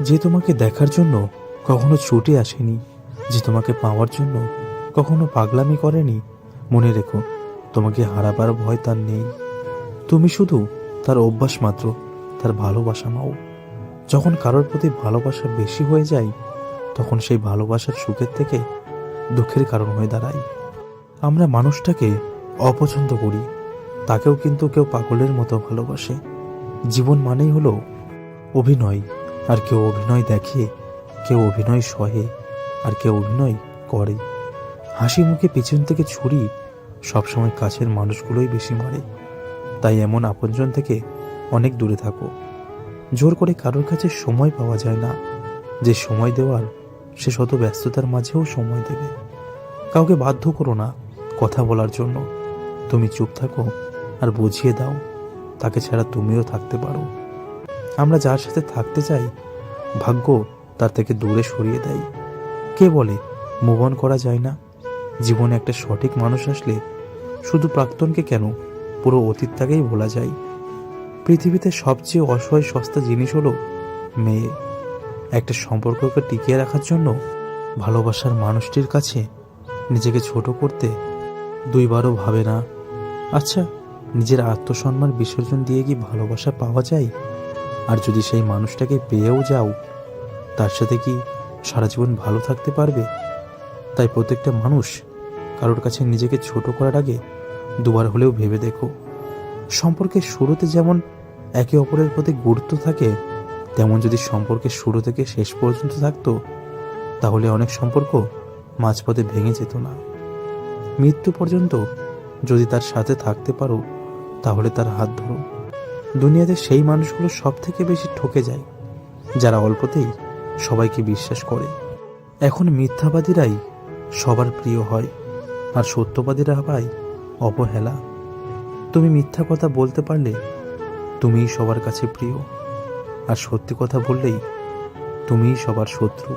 যে তোমাকে দেখার জন্য কখনো ছুটে আসেনি, যে তোমাকে পাওয়ার জন্য কখনো পাগলামি করেনি, মনে রেখো, তোমাকে হারাবার ভয় তার নেই। তুমি শুধু তার অভ্যাস মাত্র, তার ভালোবাসা নাও যখন কারোর প্রতি ভালোবাসা বেশি হয়ে যায়, তখন সেই ভালোবাসার সুখের থেকে দুঃখের কারণ হয়ে দাঁড়ায়। আমরা মানুষটাকে অপছন্দ করি, তাকেও কিন্তু কেউ পাগলের মতো ভালোবাসে। জীবন মানেই হলো অভিনয়। আর কেউ অভিনয় দেখে, কেউ অভিনয় সহে, আর কেউ অভিনয় করে। হাসি মুখে পেছন থেকে ছুরি সবসময় কাছের মানুষগুলোই বেশি মারে। তাই এমন আপনজন থেকে অনেক দূরে থাকো। জোর করে কারোর কাছে সময় পাওয়া যায় না। যে সময় দেওয়ার, সে শত ব্যস্ততার মাঝেও সময় দেবে। কাউকে বাধ্য করো না কথা বলার জন্য। তুমি চুপ থাকো আর বুঝিয়ে দাও। তাকে ছাড়া তুমিও থাকতে পারো। আমরা যার সাথে থাকতে চাই, ভাগ্য তার থেকে দূরে সরিয়ে দেয়। কে বলে মুভ অন করা যায় না? জীবনে একটা সঠিক মানুষ আসলে শুধু প্রাক্তনকে কেন, পুরো অতীতটাকেই ভোলা যায়। পৃথিবীতে সবচেয়ে অসহায় সস্তা জিনিস হলো মেয়ে। একটা সম্পর্ককে টিকিয়ে রাখার জন্য ভালোবাসার মানুষটির কাছে নিজেকে ছোট করতে দুইবারও ভাবে না। আচ্ছা নিজের আত্মসম্মান বিসর্জন দিয়ে কি ভালোবাসা পাওয়া যায়? আর যদি সেই মানুষটাকে পেয়েও যাও, তার সাথে কি সারা জীবন ভালো থাকতে পারবে? তাই প্রত্যেকটা মানুষ কারোর কাছে নিজেকে ছোট করার আগে দুবার হলেও ভেবে দেখো। সম্পর্কের শুরুতে যেমন একে অপরের প্রতি গুরুত্ব থাকে, তেমন যদি সম্পর্কের শুরু থেকে শেষ পর্যন্ত থাকতো, তাহলে অনেক সম্পর্ক মাঝপথে ভেঙে যেত না। মৃত্যু পর্যন্ত যদি তার সাথে থাকতে পারো, তাহলে তার হাত ধরো। দুনিয়াতে সেই মানুষগুলো সব থেকে বেশি ঠকে যায়, যারা অল্পতেই সবাইকে বিশ্বাস করে। এখন মিথ্যাবাদীরাই সবার প্রিয় হয়, আর সত্যবাদীরা পায় অবহেলা। তুমি মিথ্যা কথা বলতে পারলে তুমিই সবার কাছে প্রিয়, আর সত্যি কথা বললেই তুমিই সবার শত্রু।